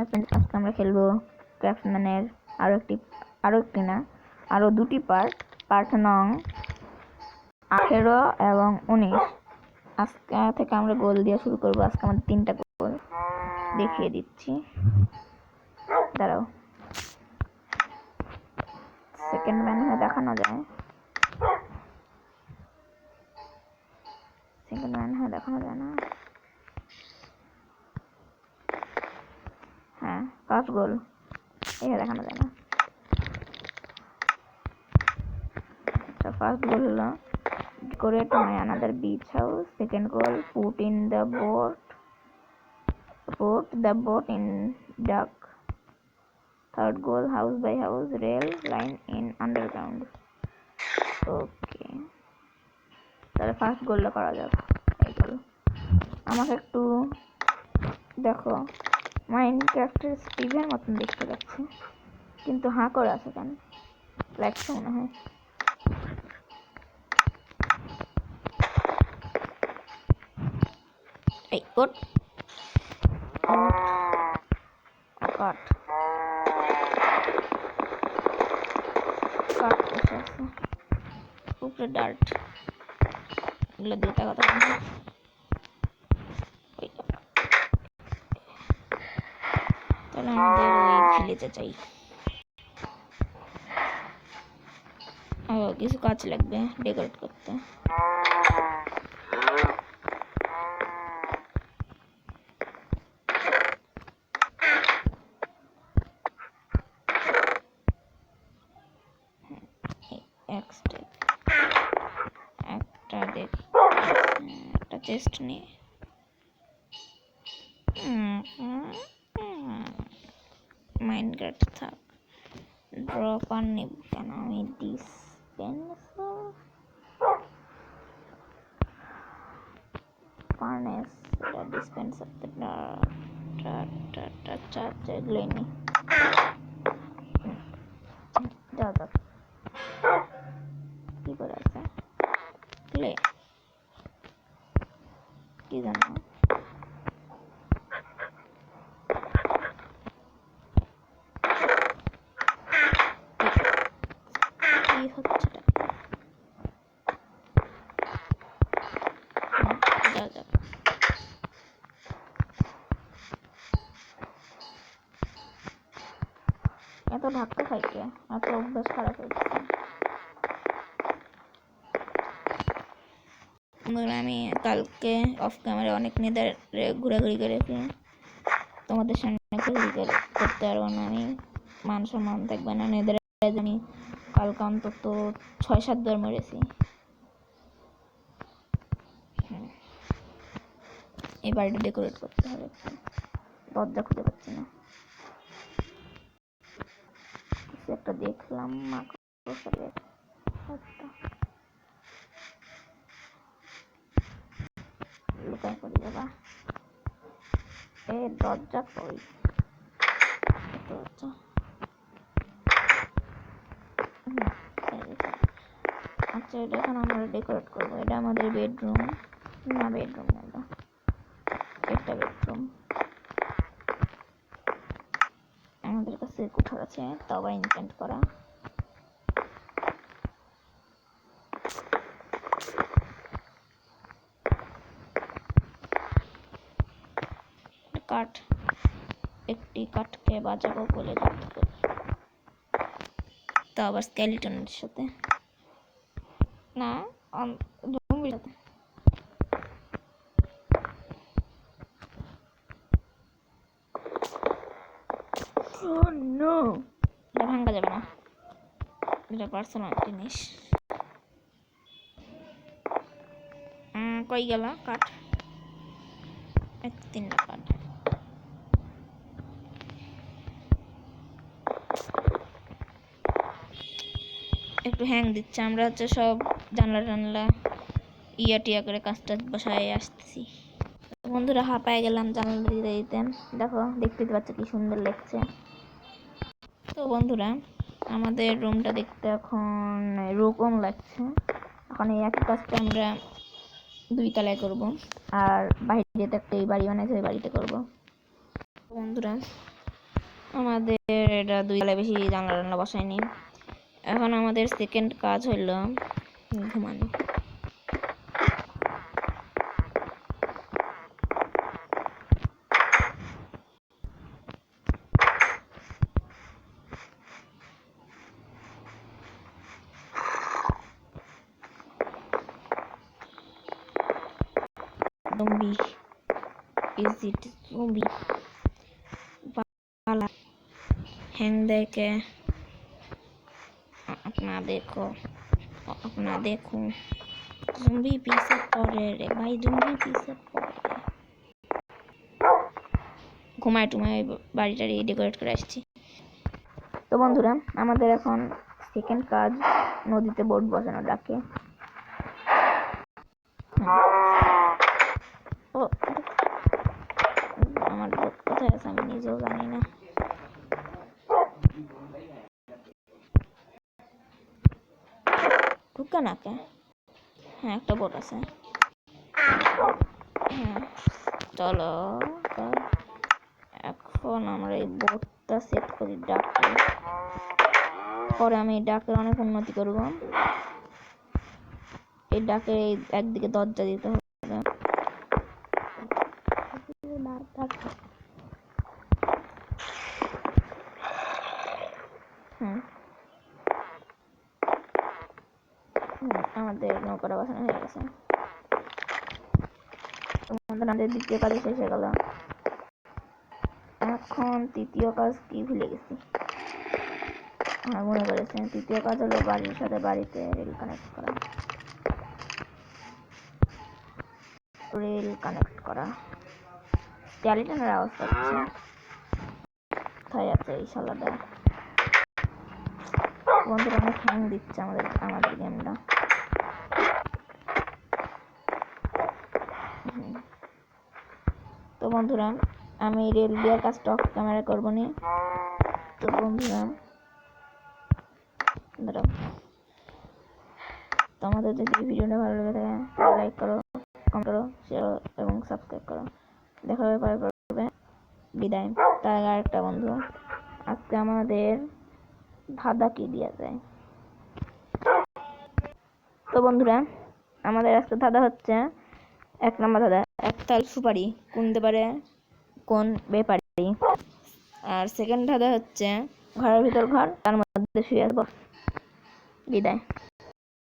Husband আজকে আমরা খেলব ক্রাফটম্যানের আরও একটি আরও একটি না আরও দুটি পার্ট পার্ট নং, আঠেরো এবং উনিশ। আজকে থেকে আমরা গোল দিয়ে শুরু করব। আজকে আমাদের তিনটা গোল দেখিয়ে দিচ্ছি। দাঁড়াও। সেকেন্ড ম্যান হয়ে দেখানো যায়। সেকেন্ড ম্যান হয়ে দেখানো যায় না হ্যাঁ পাঁচ গোল এই দেখানো যায় না। ফার্স্ট গোল হলো করে to my another beach house second goal put in the boat put the boat in duck third goal house by house rail line in underground okay তাহলে ফার্স্ট গোলটা করা যাক। আমাকে একটু দেখো। মাইন্ড ক্রাফটের স্টিভের মতন দেখতে পাচ্ছি। কিন্তু হাঁ করে আছে কেন? লাগছে মনে হয়। এই কাট কাট আছে উপরে ডার্ট এগুলো দিয়ে টাকা তাহলে আমাদের ওই ভিলেজে চাই আরও কিছু কাজ লাগবে ডেকোরেট করতে এক স্টেপ একটা দেখ একটা চেস্ট নিয়ে and get stuck. Drop on economy dispenser. Furnace the dispenser the charger glenny. এত ধাক্কা খাইকে এত অভ্যাস খারাপ হয়েছে বন্ধুরা, আমি কালকে অফ ক্যামেরা অনেক নেদারে ঘোরাঘুরি করেছি তোমাদের সামনে করে করতে পারব না আমি। মান সম্মান থাকবে না নেদারে জানি কালকে অন্তত ছয়, সাত বার মেরেছি। এই বাড়িটা ডেকোরেট করতে হবে। দরজা খুঁজে পাচ্ছি না। একটা দেখলাম মাকড়সাদের লুকায় পড়ি বাবা। এ, দরজা কই? দরজা। আচ্ছা এটা এখন আমরা ডেকোরেট করব। এটা আমাদের বেডরুম না বেডরুম না এটা একটা বেডরুম কাছে আছে তাও আবার ইনপেন্ট করা কাঠ একটি কাঠকে বাজাবো বলে তা আবার স্কেলিটনের সাথে না জম্বির সাথে Oh no! এটা ভাঙা যাবে না। এটা পার্সোনাল জিনিস। কই গেল? কাঠ এক কাঠ একটু হ্যাং দিচ্ছে। আমরা হচ্ছে সব জানলা টানলা ইয়া টিয়া করে কাজটা বসায় আসতেছি। বন্ধুরা, হাঁপায় গেলাম জানলা দিতে দিতে। দেখো, দেখতে পাচ্ছ কি সুন্দর লাগছে। তো বন্ধুরা, আমাদের রুমটা দেখতে এখন এরকম লাগছে। এখন এই একই কাজটা আমরা দুই তলায় করব, আর বাইরে তো একটা এই বাড়ি বানাইছে, ওই বাড়িতে করব। বন্ধুরা, আমাদের এটা দুই তলায় বেশি জানলা টানলা বসায়নি। এখন আমাদের সেকেন্ড কাজ হলো ঘুমানো। zombie is it zombie वाला हैंग दे के अपना देखो अपना देखो জুম্বি পিছে পড়ে রে ভাই জুম্বি পিছে পড়ে ঘুমায় টুমায় বাড়িটারি ডেকোরেট করে আসছি তো বন্ধুরা আমাদের এখন সেকেন্ড কাজ নদীতে বোট বসানো ডাকে নিজেও জানি না। ঢুকে না কে? হ্যাঁ একটা বোট আছে। হ্যাঁ চলো এখন আমরা এই বোটটা সেট করি ডাকে। পরে আমি এই ডাকের অনেক উন্নতি করব। এই ডাকে একদিকে দরজা দিতে হবে। আমাদের নৌকাটা বসানো হয়ে গেছে। আমাদের দ্বিতীয় কাজ শেষ হয়ে গেল। এখন তৃতীয় কাজ কি ভুলে গেছি। হ্যাঁ মনে করেছে তৃতীয় কাজ হলো বাড়ির সাথে বাড়িতে রেল কানেক্ট করা। রেল কানেক্ট করা। স্ক্যালিটনের আওয়াজ পাচ্ছি কোথায় আছে এই শালাটা? বন্ধুরা অনেক হ্যাং দিচ্ছে আমাদের আমাদের গেমটা বন্ধুরা, আমি রেল দেওয়ার কাজটা অফ ক্যামেরা করব নি। তো বন্ধুরা, দাঁড়াও। তো আমাদের যদি ভিডিওটা ভালো লেগে থাকে লাইক করো কমেন্ট করো শেয়ার এবং সাবস্ক্রাইব করো। দেখা হবে পরে পর্বে। বিদায়। তার আগে আরেকটা বন্ধু, আজকে আমাদের ধাঁধা কি দেওয়া যায়? তো বন্ধুরা, আমাদের আজকে ধাঁধা হচ্ছে এক নম্বর ধাঁধা একতাল সুপারি কুনতে পারে কোন ব্যাপারি? আর সেকেন্ড ধাঁধা হচ্ছে ঘরের ভিতর ঘর তার মধ্যে শুয়ে আসব। বিদায়।